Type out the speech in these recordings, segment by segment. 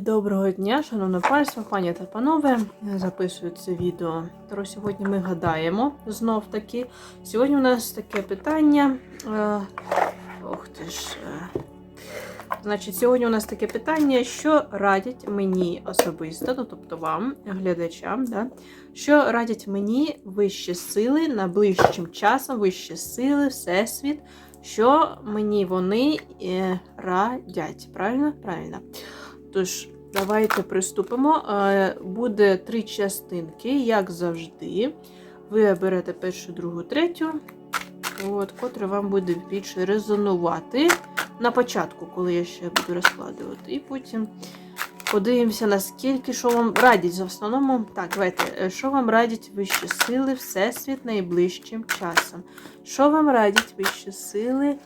Доброго дня, шановне панство, пані та панове. Я записую це відео. Тро сьогодні ми гадаємо знов таки. Сьогодні у нас таке питання. Е, ох ти ж. Е, значить, сьогодні у нас таке питання, що радять мені особисто, ну тобто вам, глядачам, да, що радять мені вищі сили найближчим часом, вищі сили, всесвіт, що мені вони е, радять. Правильно? Правильно. Тож, давайте приступимо. Е, Буде три частинки, як завжди. Ви берете першу, другу, третю, от, котра вам буде більше резонувати на початку, коли я ще буду розкладувати. І потім подивимося, наскільки що вам радять. В основному, так, давайте, е, що вам радять вищі сили, Всесвіт найближчим часом. Що вам радять вищі сили?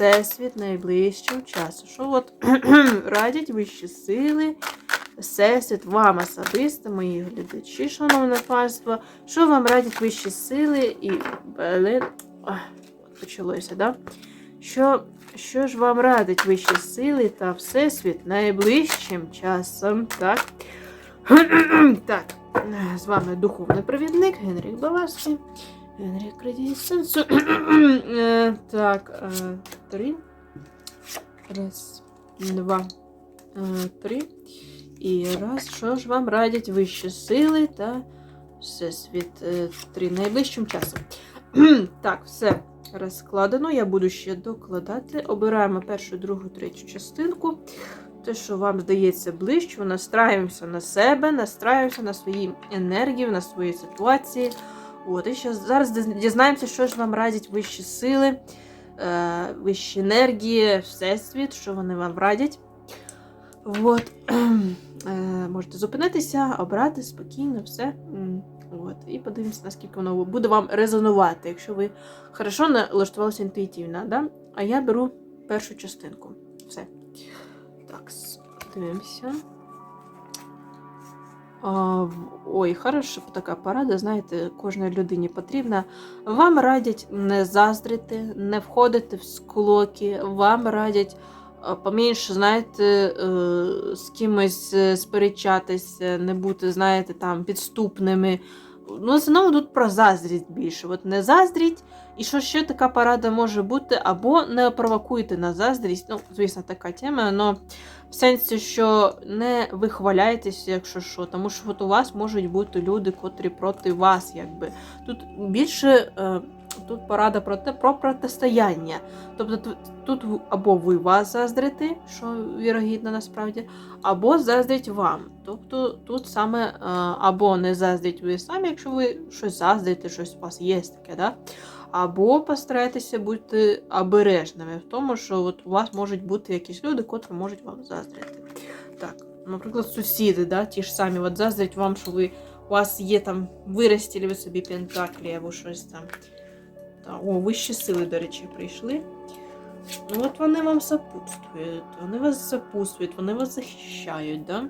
Всесвіт найближчим часом. Що от радять вищі сили, Всесвіт вам особисто, мої глядачі, шановне панство, що вам радять вищі сили і ах, почалося, да? Що, що ж вам радить вищі сили та Всесвіт найближчим часом? Так. так, з вами духовний провідник Генрік Баласки. Генрік Радій Сенсу. Е, Так, е, три. Раз, два, е, три. І раз. Що ж вам радять вищі сили та всесвіт три найближчим часом. так, все розкладено. Я буду ще докладати. Обираємо першу, другу, третю частинку. Те, що вам здається ближче, настраюємося на себе, настраюємося на свої енергії, на свої ситуації. От, і ще зараз дізнаємося, що ж вам радять вищі сили, е, вищі енергії, всесвіт, що вони вам радять. От. Е, можете зупинитися, обрати спокійно, все. От. І подивимося, наскільки воно буде вам резонувати, якщо ви хорошо налаштувалися інтуїтивно. Да? А я беру першу частинку. Все. Так, дивимося. Ой, хороша така порада, знаєте, кожній людині потрібна. Вам радять не заздрити, не входити в склоки, вам радять поменше, знаєте, е, з кимось е, сперечатися, не бути, знаєте, там підступними. Ну, основному тут про заздрість більше. От не заздріть, і що ще така порада може бути, або не провокуйте на заздрість. Ну, звісно, така тема, але в сенсі, що не вихваляйтеся, якщо що, тому що от у вас можуть бути люди, котрі проти вас, якби. Тут більше е, тут порада про те, про протистояння. Тобто тут, або ви вас заздрите, що вірогідно насправді, або заздрять вам. Тобто тут саме е, або не заздріть ви самі, якщо ви щось заздрите, щось у вас є таке, да? або постарайтеся бути обережними в тому, що от у вас можуть бути якісь люди, котрі можуть вам заздрити. Так, наприклад, сусіди, да, ті ж самі от заздрять вам, що ви, у вас є там, виростили ви собі пентаклі або щось там. Та, о, вищі сили, до речі, прийшли. Ну, от вони вам запутствують, вони вас запустують, вони вас захищають, да?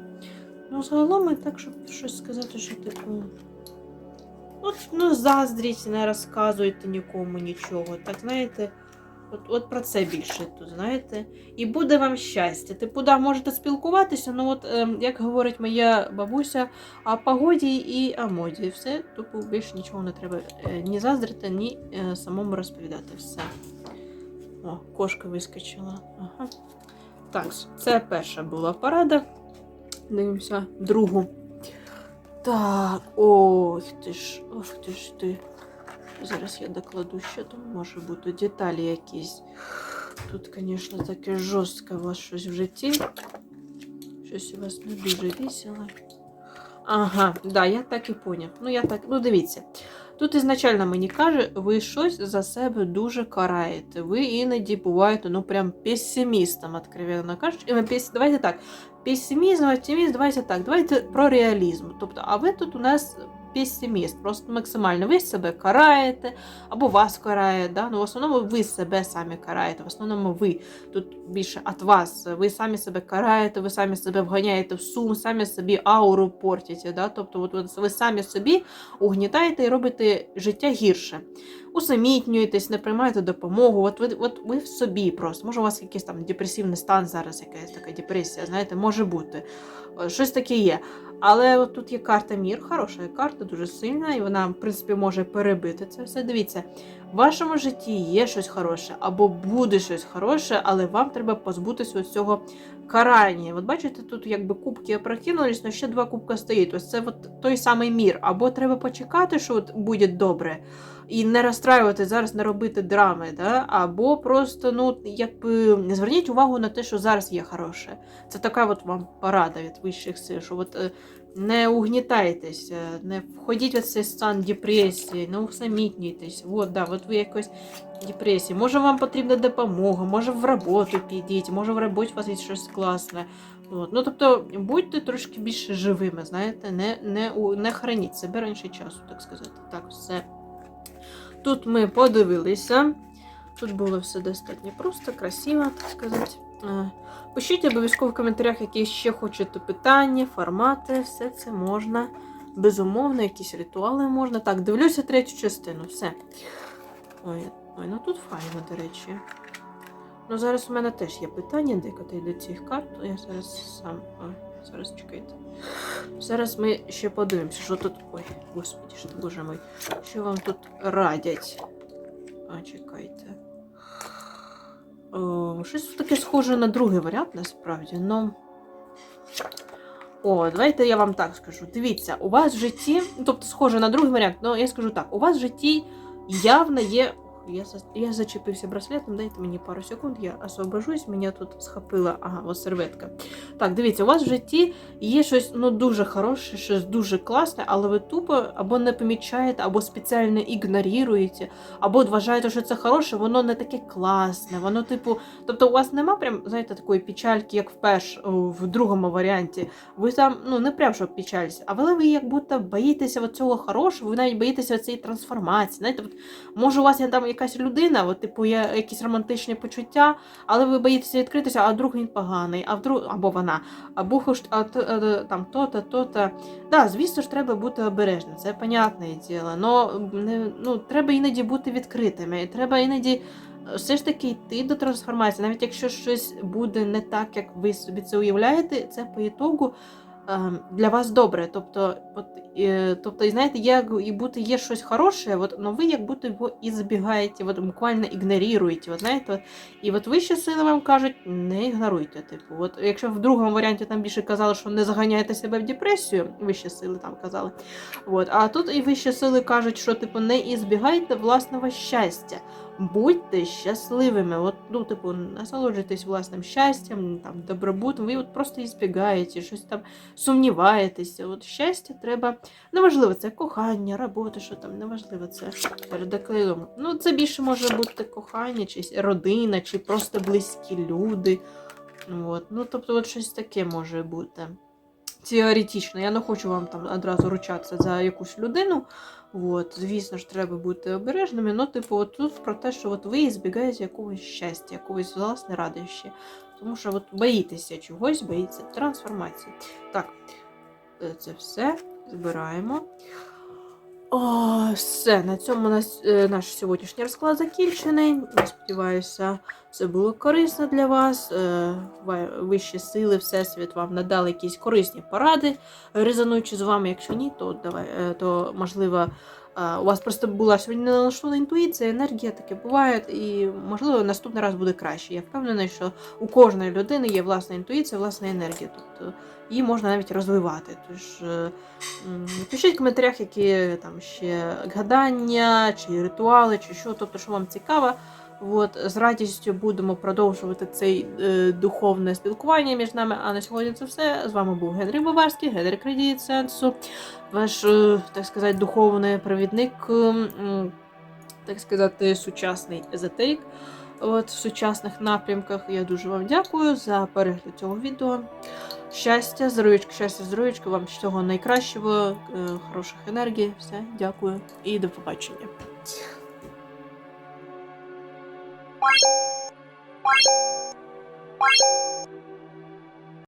Ну, загалом, і так, щоб щось сказати, що типу. От, ну, заздріть, не розказуйте нікому нічого. Так, знаєте, от, от про це більше тут, знаєте. І буде вам щастя. Типу, да, можете спілкуватися, ну от, ем, як говорить моя бабуся, о погоді і о моді. Все, типу, більше нічого не треба е, ні заздрити, ні е, самому розповідати. Все. О, кошка вискочила. Ага. Так, це перша була порада. Дивимося другу. Так, ох ти ж, ох ти ж ти. Зараз я докладу, що там може бути деталі якісь. Тут, звісно, таке жорстко у вас щось в житті. Щось у вас не дуже весело. Ага, да, я так і поняв. Ну, я так, ну дивіться. Тут ізначально мені каже, ви щось за себе дуже караєте. Ви іноді буваєте, ну прям песимістом, откровенно кажучи. Е, Давайте так. Песимізм, оптимізм, давайте так, давайте про реалізм. Тобто, а ви тут у нас песиміст, просто максимально ви себе караєте, або вас карає. Да? Ну, в основному ви себе самі караєте, в основному ви тут більше від вас. Ви самі себе караєте, ви самі себе вганяєте в сум, самі собі ауру портите. Да? Тобто, от, от ви самі собі угнітаєте і робите життя гірше. усамітнюєтесь, не приймаєте допомогу. От ви, от ви в собі просто. Може, у вас якийсь там депресивний стан зараз, якась така депресія, знаєте, може бути. Щось таке є. Але тут є карта Мір, хороша карта, дуже сильна, і вона, в принципі, може перебити це все. Дивіться, в вашому житті є щось хороше, або буде щось хороше, але вам треба позбутися ось цього карання. От бачите, тут якби кубки опрокинулись, але ще два кубка стоїть. Ось це от той самий мір. Або треба почекати, що от буде добре, і не розстраювати зараз, не робити драми, да? або просто ну, якби зверніть увагу на те, що зараз є хороше. Це така от вам порада від вищих сил, що от е, не угнітайтеся, не входіть в цей стан депресії, не усамітнюйтесь. От, да, от ви якось депресії. Може, вам потрібна допомога, може в роботу підіть, може в роботі у вас є щось класне. От. Ну, тобто, будьте трошки більше живими, знаєте, не, не, не храніть себе раніше часу, так сказати. Так, все. Тут ми подивилися. Тут було все достатньо просто, красиво, так сказати. Е, Пишіть обов'язково в коментарях, які ще хочете питання, формати, все це можна. Безумовно, якісь ритуали можна. Так, дивлюся третю частину, все. Ой, ой, ну тут файно, до речі. Ну, зараз у мене теж є питання, декоти до цих карт. Я зараз сам. Ой, зараз чекайте. Зараз ми ще подивимося, що тут. Ой, господи, що боже мой. Що вам тут радять? А, чекайте. О, щось таке схоже на другий варіант, насправді, ну. О, давайте я вам так скажу. Дивіться, у вас в житті, тобто схоже на другий варіант, але я скажу так, у вас в житті явно є. Я, я зачепився браслетом, дайте мені пару секунд, я освобожусь, мене тут схопила. Ага, ось серветка. Так, дивіться, у вас в житті є щось ну, дуже хороше, щось дуже класне, але ви тупо або не помічаєте, або спеціально ігноруєте, або вважаєте, що це хороше, воно не таке класне. Воно, типу, тобто, у вас нема прям, знаєте, такої печальки, як в перш, в другому варіанті. Ви там, ну не прям щоб печались, а але ви як будто боїтеся цього хорошого, ви навіть боїтеся цієї трансформації. Знаєте, от, може, у вас є там якась людина, от, типу, є якісь романтичні почуття, але ви боїтеся відкритися, а вдруг він поганий, а вдруг або вона, або а, е, там то-то, то-то. Да, звісно ж, треба бути обережним, це понятне діло. Но не, ну, треба іноді бути відкритими. Треба іноді е, все ж таки йти до трансформації, навіть якщо щось буде не так, як ви собі це уявляєте, це по ітогу для вас добре. Тобто, от, е, тобто, і знаєте, як і бути є щось хороше, от, но ви як будто його і збігаєте, от, буквально ігноруєте. От, знаєте, і от вищі сили вам кажуть, не ігноруйте. Типу, от, якщо в другому варіанті там більше казали, що не заганяйте себе в депресію, вищі сили там казали. От, а тут і вищі сили кажуть, що типу не ізбігайте власного щастя. Будьте щасливими, от, ну, типу, насолоджуйтесь власним щастям, там, добробутом, ви от просто ізбігаєте, щось там сумніваєтеся. От щастя треба. Неважливо, це кохання, робота, що там, неважливо, це передекладом. Ну, це більше може бути кохання, чи родина, чи просто близькі люди. От. Ну, тобто, от щось таке може бути. Теоретично, я не хочу вам там одразу ручатися за якусь людину. От, звісно ж, треба бути обережними. Ну, типу, от тут про те, що от ви збігаєте якогось щастя, якогось власне радощі. Тому що от боїтеся чогось, боїться трансформації. Так, е, це все збираємо. О, все, на цьому нас, е, наш сьогоднішній розклад закінчений. Сподіваюся, це було корисно для вас. Е, Вищі сили, Всесвіт вам надали якісь корисні поради, резонуючи з вами. Якщо ні, то давай, е, то можливо. У вас просто була сьогодні налаштована інтуїція, енергія таке буває, і можливо наступний раз буде краще. Я впевнена, що у кожної людини є власна інтуїція, власна енергія. Тобто її можна навіть розвивати. Тож е, пишіть в коментарях, які там ще гадання, чи ритуали, чи що, тобто, що вам цікаво. От, з радістю будемо продовжувати цей е, духовне спілкування між нами. А на сьогодні це все. З вами був Генрій Баварський, Генрій Кредит Сенсу, ваш, е, так сказати, духовний провідник, м, так сказати, сучасний езотерик. От, в сучасних напрямках я дуже вам дякую за перегляд цього відео. Щастя, здоров'ячка, щастя, здоров'ячка, вам всього найкращого, е, хороших енергій. Все, дякую і до побачення. Bye.